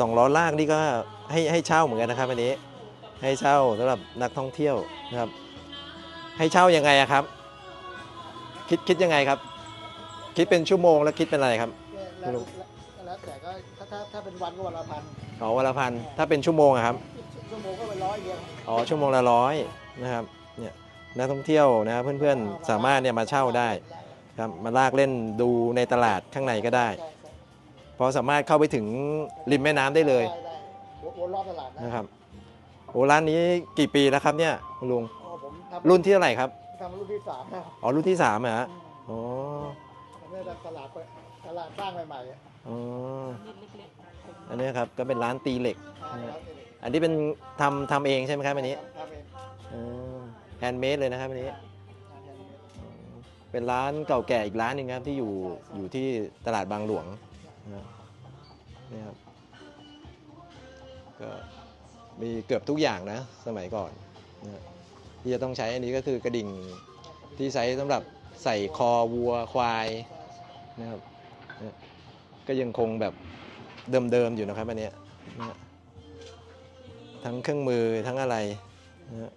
สองล้อลากนี่ก็ให้ให้เช่าเหมือนกันนะครับอันนี้ให้เช่าสำหรับนักท่องเที่ยวนะครับ ให้เช่ายังไงอะครับ คิดคิดยังไงครับ คิดเป็นชั่วโมงแล้วคิดเป็นอะไรครับแล้วแล้วแล้วแต่ก็ถ้าถ้าถ้าเป็นวันก็วันละพันอ๋อวันละพันถ้าเป็นชั่วโมงอะครับชั่วโมงก็เป็นร้อยเดียวอ๋อชั่วโมงละร้อยนะครับเนี่ยนักท่องเที่ยวนะครับเพื่อนๆสามารถเนี่ยมาเช่าได้ครับมาลากเล่นดูในตลาดข้างในก็ได้ใช่ใช่ เพราะสามารถเข้าไปถึงริมแม่น้ำได้เลยได้ได้วนรอบตลาดนะนะครับโอ้ร้านนี้กี่ปีแล้วครับเนี่ยคุณลุงอ๋อผมทำรุ่นที่เท่าไหร่ครับทำรุ่นที่สามนะอ๋อรุ่นที่สามเหรอฮะอ๋ออันนี้ตลาดเปิดตลาดสร้างใหม่ๆอะอ๋ออันนี้ครับก็เป็นร้านตีเหล็กอ่าร้านเด็ก อันนี้เป็นทำทำเองใช่ไหมครับอันนี้ทำเองแฮนด์เมดเลยนะครับอันนี้ทำเองเป็นร้านเก่าแก่อีกร้านหนึ่งครับที่อยู่อยู่ที่ตลาดบางหลวง นะครับนี่ครับก็มีเกือบทุกอย่างนะสมัยก่อนนะที่จะต้องใช้อันนี้ก็คือกระดิ่งที่ใช้สำหรับใส่คอวัวควายนะครับนี่ยก็ยังคงแบบเดิมๆอยู่นะครับอันเนี้ยนะทั้งเครื่องมือทั้งอะไรนะ